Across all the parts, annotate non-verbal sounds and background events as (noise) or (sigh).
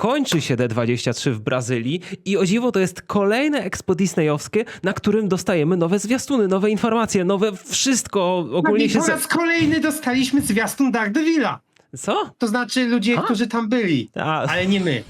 kończy się D23 w Brazylii i o dziwo to jest kolejne expo disneyowskie, na którym dostajemy nowe zwiastuny, nowe informacje, nowe wszystko. No Ogólnie i się... po raz kolejny dostaliśmy zwiastun Daredevila. Co? To znaczy ludzie, którzy tam byli, A. ale nie my.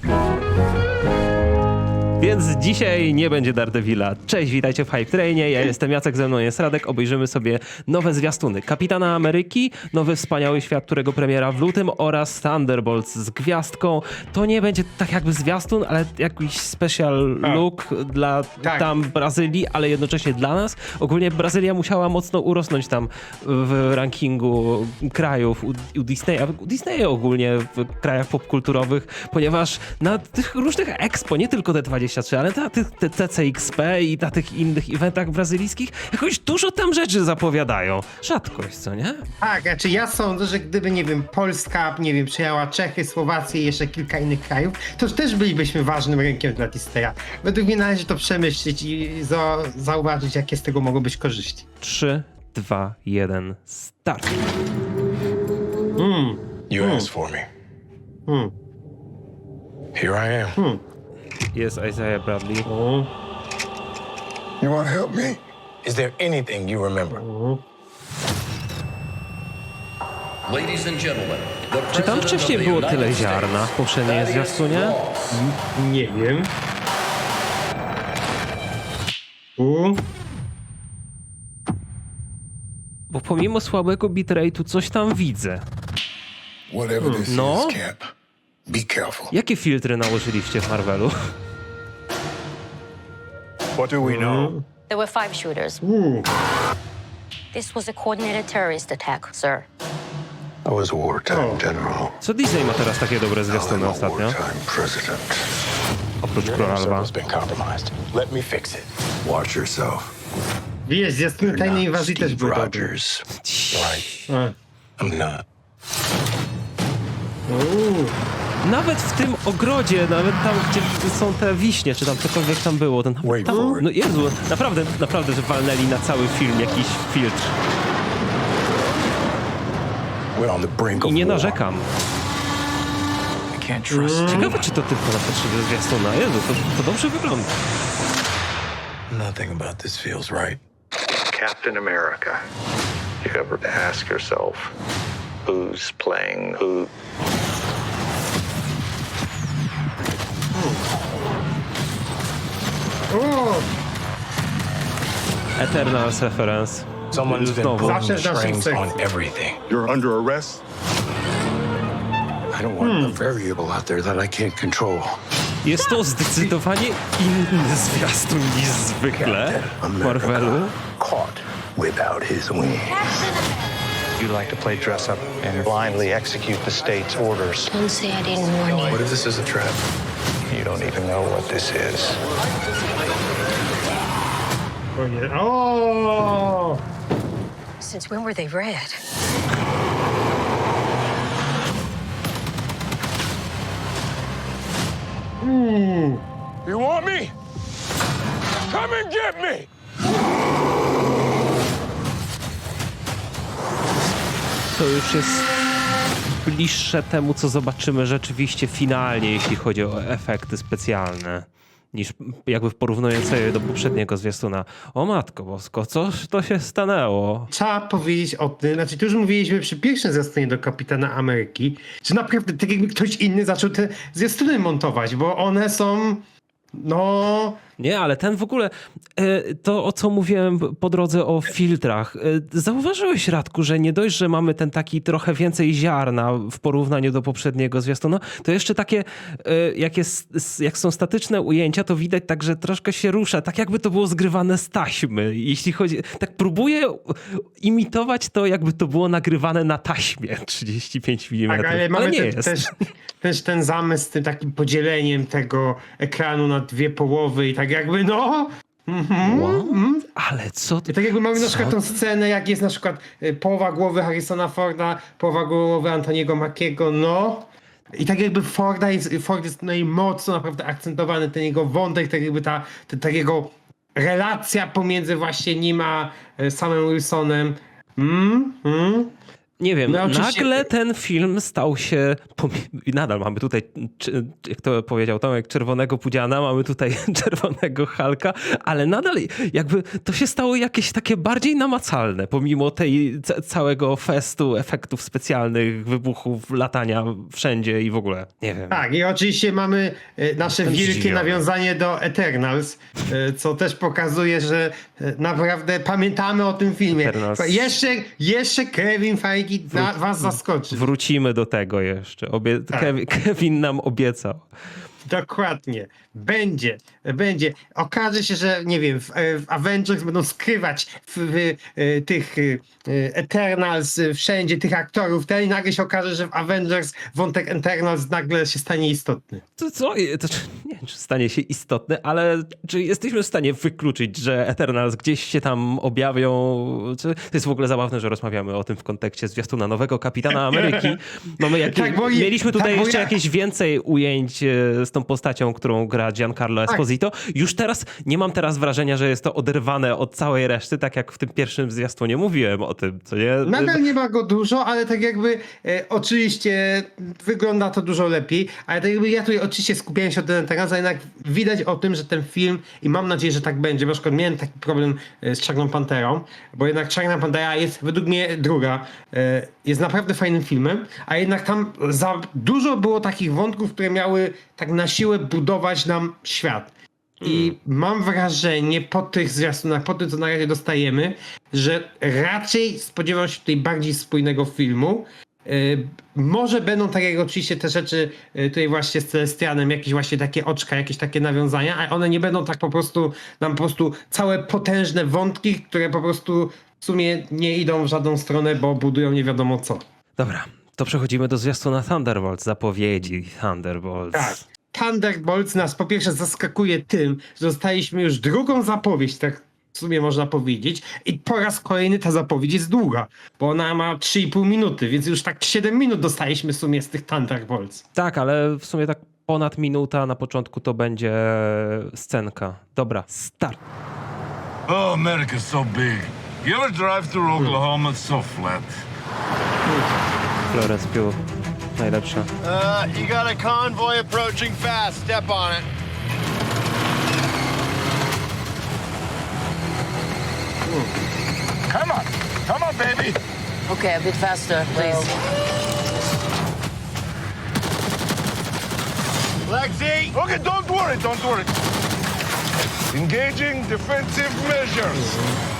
Więc dzisiaj nie będzie Daredevila. Cześć, witajcie w Hype Trainie. Ja jestem Jacek, ze mną jest Radek. Obejrzymy sobie nowe zwiastuny. Kapitana Ameryki, nowy wspaniały świat, którego premiera w lutym oraz Thunderbolts z gwiazdką. To nie będzie tak jakby zwiastun, ale jakiś special A. look dla Tak. tam Brazylii, ale jednocześnie dla nas. Ogólnie Brazylia musiała mocno urosnąć tam w rankingu krajów u, u Disneya, u Disneya ogólnie w krajach popkulturowych, ponieważ na tych różnych expo, nie tylko te 23, ale na tych TCXP i na tych innych eventach brazylijskich jakoś dużo tam rzeczy zapowiadają. Rzadkość, co nie? Tak, znaczy ja sądzę, że gdyby, nie wiem, Polska, nie wiem, przejęła Czechy, Słowację i jeszcze kilka innych krajów, to też bylibyśmy ważnym rynkiem dla Disneya. Według mnie należy to przemyśleć i za zauważyć, jakie z tego mogą być korzyści. 3, 2, 1, start. Mm, You asked for me. mm, Here I am. mm. Jest Isaiah Bradley. O, You want to help me? Is there anything you remember? o. Ladies and gentlemen, the Czy tam wcześniej było tyle ziarna w poprzedniej zwiastunie? Ross. Nie wiem. U, Bo pomimo słabego bitrate'u coś tam widzę. Whatever this No. is, Cap, be careful. Jakie filtry nałożyliście w Marvelu? What do we know? There were five shooters. This was a coordinated terrorist attack, sir. I was a wartime Oh. general. Co Disney ma teraz takie dobre I'm zwiastuny a ostatnio? wartime president. Oprócz Your Króla Lwa. has been compromised. Let me fix it. Watch yourself. Wiesz, zwiastuny tajnej inwazji też były dobre. Rogers. Right. A. I'm not. U. Nawet w tym ogrodzie, nawet tam, gdzie są te wiśnie, czy tam cokolwiek tam było, ten, tam, no Jezu, naprawdę, naprawdę, że walnęli na cały film jakiś filtr. I nie narzekam. You. Ciekawe, czy to tylko na potrzeby zwiastuna. Jezu, to, to dobrze wygląda. Nothing about this feels right. Captain America. You ever ask yourself who's playing who? Eternals reference. Someone's been Znowu. pulling Zawsze the z naszym strings sekcji. on everything. You're under arrest. I don't want hmm. a variable out there that I can't control. Jest to zdecydowanie inny zwiastun niż zwykle w Marvelu. Caught without his wings. You like to play dress up and blindly execute the state's orders. Don't say I didn't warn you. What if this is a trap? You don't even know what this is. O nie. O! Since when were they red? You want me? Come and get me! To już jest bliższe temu, co zobaczymy rzeczywiście finalnie, jeśli chodzi o efekty specjalne, niż jakby porównując sobie do poprzedniego zwiastuna. O matko bosko, coś to się stanęło. Trzeba powiedzieć o tym, znaczy tu już mówiliśmy przy pierwszym zwiastunie do Kapitana Ameryki, że naprawdę tak jakby ktoś inny zaczął te zwiastuny montować, bo one są no Nie, ale ten w ogóle, e, to o co mówiłem po drodze o filtrach, e, zauważyłeś Radku, że nie dość, że mamy ten taki trochę więcej ziarna w porównaniu do poprzedniego zwiastuna, to jeszcze takie, e, jak, jest, jak są statyczne ujęcia, to widać tak, że troszkę się rusza, tak jakby to było zgrywane z taśmy. Jeśli chodzi, tak próbuję imitować to, jakby to było nagrywane na taśmie 35 mm, tak, ale ale, mamy nie te, jest. też, też ten zamysł z tym takim podzieleniem tego ekranu na dwie połowy i tak jakby no Ale co to? I tak jakby mamy na przykład tą scenę, jak jest na przykład y, połowa głowy Harrisona Forda, połowa głowy Antoniego Mackiego, no. I tak jakby Forda jest, Ford jest tutaj mocno naprawdę akcentowany, ten jego wątek, tak jakby ta, ta, ta jego relacja pomiędzy właśnie nim a y, samym Wilsonem. Mm, mm. Nie wiem, No, nagle ten film stał się, i nadal mamy tutaj, jak to powiedział Tomek, czerwonego Pudziana, mamy tutaj (laughs) czerwonego Halka, ale nadal jakby to się stało jakieś takie bardziej namacalne, pomimo tej ca- całego festu efektów specjalnych, wybuchów, latania wszędzie i w ogóle, nie wiem. Tak, i oczywiście mamy e, nasze Jestem wielkie zdziwiony. nawiązanie do Eternals, e, co też pokazuje, że e, naprawdę pamiętamy o tym filmie. Eternals. Jeszcze, jeszcze Kevin Feige na, was zaskoczy. Wrócimy do tego jeszcze. Obie- Tak. Kevin nam obiecał. Dokładnie. Będzie, będzie. Okaże się, że nie wiem, w, e, w Avengers będą skrywać w, w, e, tych e, Eternals wszędzie, tych aktorów. Ten i nagle się okaże, że w Avengers wątek Eternals nagle się stanie istotny. To co? To, nie wiem, czy stanie się istotne, ale czy jesteśmy w stanie wykluczyć, że Eternals gdzieś się tam objawią? Czy, to jest w ogóle zabawne, że rozmawiamy o tym w kontekście zwiastuna nowego Kapitana Ameryki. (laughs) Mamy jakie, Tak, bo mieliśmy tutaj tak, jeszcze ja- jakieś więcej ujęć z tą postacią, którą gra Giancarlo Tak. Esposito. Już teraz, nie mam teraz wrażenia, że jest to oderwane od całej reszty, tak jak w tym pierwszym zwiastunie mówiłem o tym, co nie? Nadal nie ma go dużo, ale tak jakby e, oczywiście wygląda to dużo lepiej, ale tak jakby ja tutaj oczywiście skupiałem się na teraz, a jednak widać o tym, że ten film i mam nadzieję, że tak będzie, bo na przykład miałem taki problem e, z Czarną Panterą, bo jednak Czarna Pantera jest według mnie druga, e, jest naprawdę fajnym filmem, a jednak tam za dużo było takich wątków, które miały tak na siłę budować nam świat. I mam wrażenie po tych zwiastunach, po tym co na razie dostajemy, że raczej spodziewam się tutaj bardziej spójnego filmu. Yy, może będą tak jak oczywiście te rzeczy yy, tutaj właśnie z Celestianem, jakieś właśnie takie oczka, jakieś takie nawiązania, a one nie będą tak po prostu nam po prostu całe potężne wątki, które po prostu w sumie nie idą w żadną stronę, bo budują nie wiadomo co. Dobra, to przechodzimy do zwiastuna Thunderbolts, zapowiedzi Thunderbolts. Tak. Thunderbolts nas po pierwsze zaskakuje tym, że dostaliśmy już drugą zapowiedź, tak w sumie można powiedzieć. I po raz kolejny ta zapowiedź jest długa, bo ona ma 3,5 minuty, więc już tak 7 minut dostaliśmy w sumie z tych Thunderbolts. Tak, ale w sumie tak ponad minuta na początku to będzie scenka. Dobra, start. Oh, America's so big. You ever drive through Oklahoma? It's so flat. Florence Pugh, najlepsza. Uh, you got a convoy approaching fast. Step on it. Come on. Come on, baby. Okay, a bit faster, please. Lexi! Okay, don't worry, don't worry. Engaging defensive measures.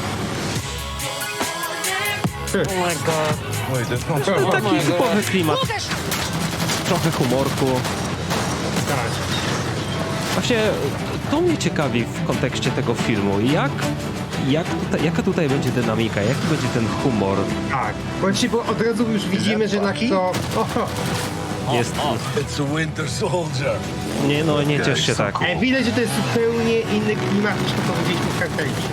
Oh my god. Wait, there's no... Taki typowy klimat. Trochę humorku. Tak. Właśnie to mnie ciekawi w kontekście tego filmu. Jak, jak tutaj, jaka tutaj będzie dynamika, jaki będzie ten humor? Tak. Właśnie, bo od razu już widzimy, że jednak to... O, Jest, It's a winter soldier. nie no, nie ciesz się tak. e, widać, że to jest zupełnie inny klimat niż to, co widzieliśmy w Karkalicie.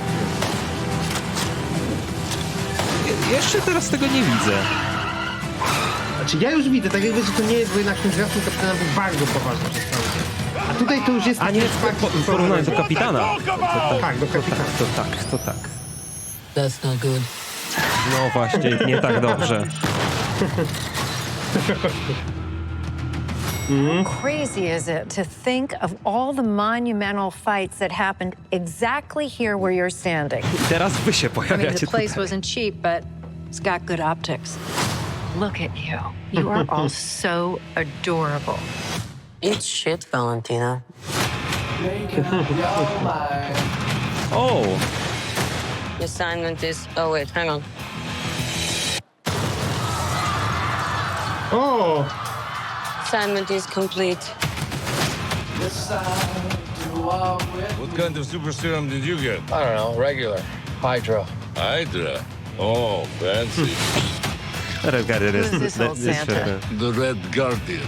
Jeszcze teraz tego nie widzę. Znaczy ja już widzę, tak jakby, że to nie jest, bo jednak ten zwiastun kapitana był bardzo poważny przez cały czas. A tutaj to już jest... A nie, taki w, po, w porównaniu do kapitana. Tak, do kapitana. To tak, to tak. That's not good. No właśnie, nie tak dobrze. crazy is it to think of all the monumental fights that happened exactly here where you're standing? Teraz wy się I mean, pojawiacie the place tutaj. wasn't cheap, but it's got good optics. Look at you. You are all (laughs) so adorable. It's shit, Valentina. oh. The assignment is. Oh, wait, hang on. Oh. Assignment is complete. What kind of super serum did you get? I don't know, regular. Hydro. Hydra. Oh, fancy. Red Guardian jest, Who's this old jest Santa? the Red Guardian.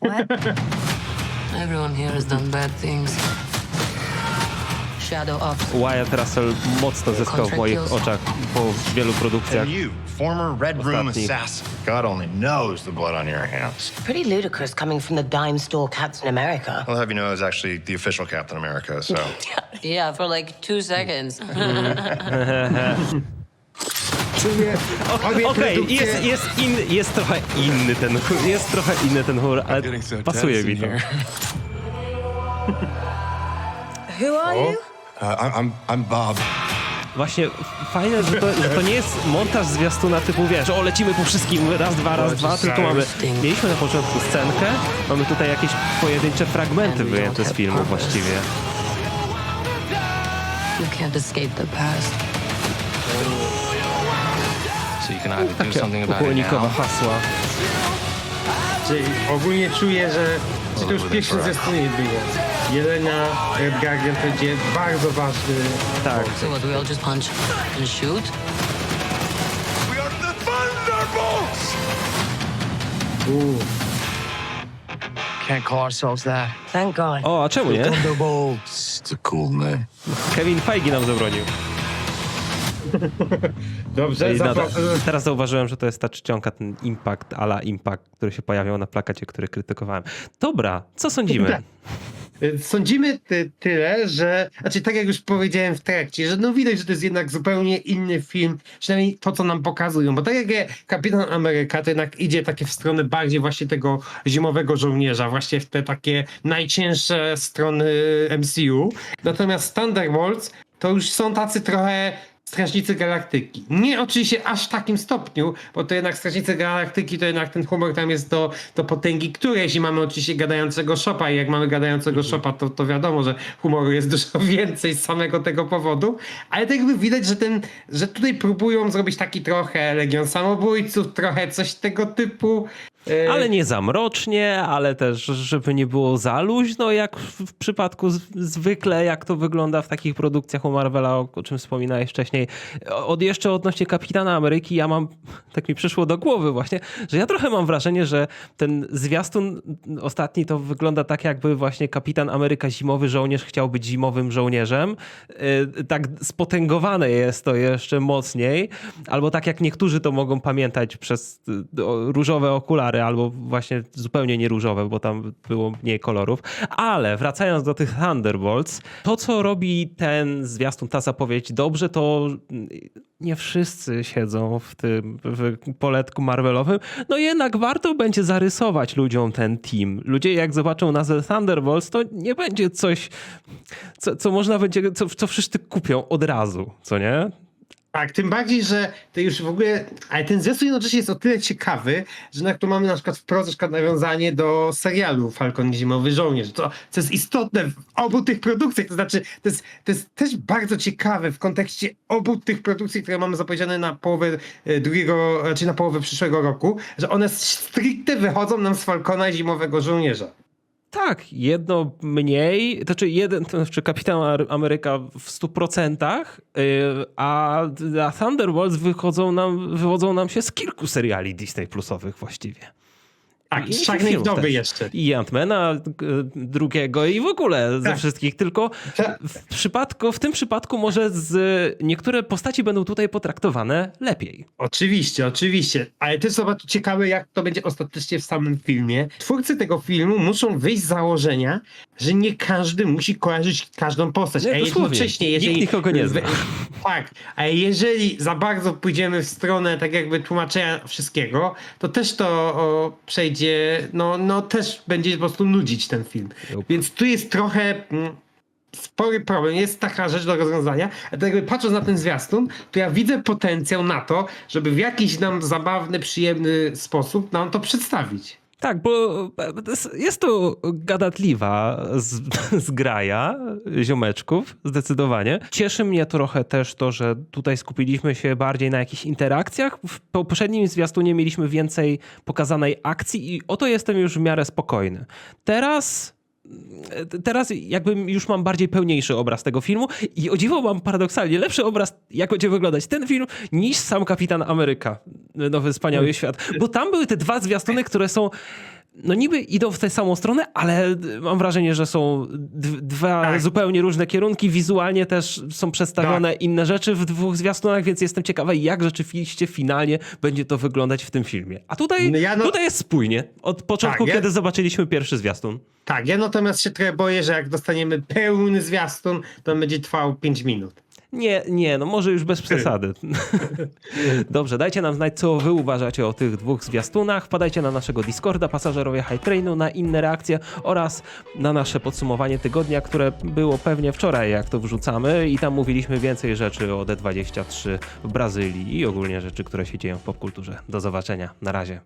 What? (laughs) Everyone here has done bad things. Wyatt Russell mocno zyskał w moich oczach po wielu produkcjach. You, former Red Room assassin. God only knows the blood on your hands. Pretty ludicrous coming from the dime store Captain America. I'll have you know, I was actually the official Captain America, so. (laughs) Yeah, for like two seconds. (laughs) sumie obie Okej, produkcje- jest, jest, in, jest trochę inny ten chór, jest trochę inny ten chór, ale pasuje mi to. Who are you? Uh, I'm, I'm, Bob. Właśnie fajne, że to, że to nie jest montaż zwiastuna typu, wiesz, o lecimy po wszystkim, raz, dwa, raz, dwa, tylko mamy, mieliśmy na początku scenkę, mamy tutaj jakieś pojedyncze fragmenty wyjęte z filmu właściwie. You can't escape the past. So you can either do Takie something about it ukłonikowe now, hasła. Czyli ogólnie czuję, że czy to już w pierwszym zwiastunie było. Jelena Red Guardian będzie bardzo ważny. Tak. So what, we all just punch and shoot? We are the Thunderbolts! Uuu. can't call ourselves that. Thank God. O, a czemu nie? Thunderbolts. It's a cool name. Kevin Feige nam zabronił. (laughs) Dobrze, I nada, zapro- teraz zauważyłem, że to jest ta czcionka, ten impact, ala impact, który się pojawiał na plakacie, który krytykowałem. Dobra, co sądzimy? Sądzimy ty, tyle, że, znaczy tak jak już powiedziałem w trakcie, że no widać, że to jest jednak zupełnie inny film, przynajmniej to, co nam pokazują, bo tak jak Kapitan Ameryka, to jednak idzie takie w stronę bardziej właśnie tego zimowego żołnierza, właśnie w te takie najcięższe strony MCU, natomiast Thunderbolts to już są tacy trochę Strażnicy Galaktyki. Nie oczywiście aż w takim stopniu, bo to jednak Strażnicy Galaktyki to jednak ten humor tam jest do, do potęgi którejś i mamy oczywiście gadającego szopa i jak mamy gadającego szopa, to, to wiadomo, że humoru jest dużo (laughs) więcej z samego tego powodu, ale tak jakby widać, że ten, że tutaj próbują zrobić taki trochę Legion Samobójców, trochę coś tego typu. E, Ale nie za mrocznie, ale też, żeby nie było za luźno, jak w przypadku zwykle, jak to wygląda w takich produkcjach u Marvela, o czym wspominałeś wcześniej. Od jeszcze odnośnie Kapitana Ameryki, ja mam, (laughs) tak mi przyszło do głowy właśnie, że ja trochę mam wrażenie, że ten zwiastun ostatni to wygląda tak, jakby właśnie Kapitan Ameryka zimowy żołnierz chciał być zimowym żołnierzem. Yy, Tak spotęgowane jest to jeszcze mocniej, albo tak jak niektórzy to mogą pamiętać przez y, różowe okulary, albo właśnie zupełnie nie różowe, bo tam było mniej kolorów. Ale wracając do tych Thunderbolts, to co robi ten zwiastun, ta zapowiedź dobrze, to mm, nie wszyscy siedzą w tym w poletku Marvelowym. No jednak warto będzie zarysować ludziom ten team. Ludzie jak zobaczą nazwę Thunderbolts, to nie będzie coś, co, co można będzie, co, co wszyscy kupią od razu, co nie? Tak, tym bardziej, że to już w ogóle, ale ten zwiastun jednocześnie jest o tyle ciekawy, że na tu mamy na przykład wprost na nawiązanie do serialu Falcon i Zimowy Żołnierz, to, co jest istotne w obu tych produkcjach, to znaczy to jest, to jest też bardzo ciekawe w kontekście obu tych produkcji, które mamy zapowiedziane na połowę e, drugiego, czy na połowę przyszłego roku, że one stricte wychodzą nam z Falcona i Zimowego Żołnierza. Tak, jedno mniej, to znaczy jeden, to znaczy Kapitan Ameryka w 100%, yy, a, a Thunderbolts wychodzą nam, wywodzą nam się z kilku seriali Disney Plusowych właściwie. Tak, I z Czarnej filmów Wdowy też. jeszcze. I Antmana drugiego i w ogóle ze Tak. wszystkich, tylko Tak. w, przypadku, w tym przypadku może z, niektóre postaci będą tutaj potraktowane lepiej. Oczywiście, oczywiście. Ale też zobacz, ciekawe, jak to będzie ostatecznie w samym filmie. Twórcy tego filmu muszą wyjść z założenia, że nie każdy musi kojarzyć każdą postać. Nie, a jednocześnie, Nikt jeżeli. nikogo nie zna. Tak, a jeżeli za bardzo pójdziemy w stronę tak jakby tłumaczenia wszystkiego, to też to o, przejdzie, no, no też będzie po prostu nudzić ten film. Więc tu jest trochę. Mm, spory problem, jest taka rzecz do rozwiązania, a tak jakby patrząc na ten zwiastun, to ja widzę potencjał na to, żeby w jakiś nam zabawny, przyjemny sposób nam to przedstawić. Tak, bo jest to gadatliwa (laughs) zgraja ziomeczków, zdecydowanie. Cieszy mnie trochę też to, że tutaj skupiliśmy się bardziej na jakichś interakcjach. W poprzednim zwiastunie mieliśmy więcej pokazanej akcji i o to jestem już w miarę spokojny. Teraz teraz jakby już mam bardziej pełniejszy obraz tego filmu i o dziwo mam paradoksalnie lepszy obraz, jak będzie wyglądać ten film, niż sam Kapitan Ameryka, Nowy Wspaniały Świat. Bo tam były te dwa zwiastuny, które są no niby idą w tę samą stronę, ale mam wrażenie, że są dwa Tak. zupełnie różne kierunki. Wizualnie też są przedstawione inne rzeczy w dwóch zwiastunach, więc jestem ciekawa, jak rzeczywiście finalnie będzie to wyglądać w tym filmie. A tutaj, No ja no- tutaj jest spójnie. Od początku, Tak, ja- kiedy zobaczyliśmy pierwszy zwiastun. Tak, ja natomiast się trochę boję, że jak dostaniemy pełny zwiastun, to będzie trwał 5 minut. Nie, nie, no może już bez przesady. (laughs) Dobrze, dajcie nam znać, co wy uważacie o tych dwóch zwiastunach. Wpadajcie na naszego Discorda, pasażerowie High Trainu, na inne reakcje oraz na nasze podsumowanie tygodnia, które było pewnie wczoraj, jak to wrzucamy i tam mówiliśmy więcej rzeczy o D23 w Brazylii i ogólnie rzeczy, które się dzieją w popkulturze. Do zobaczenia. Na razie.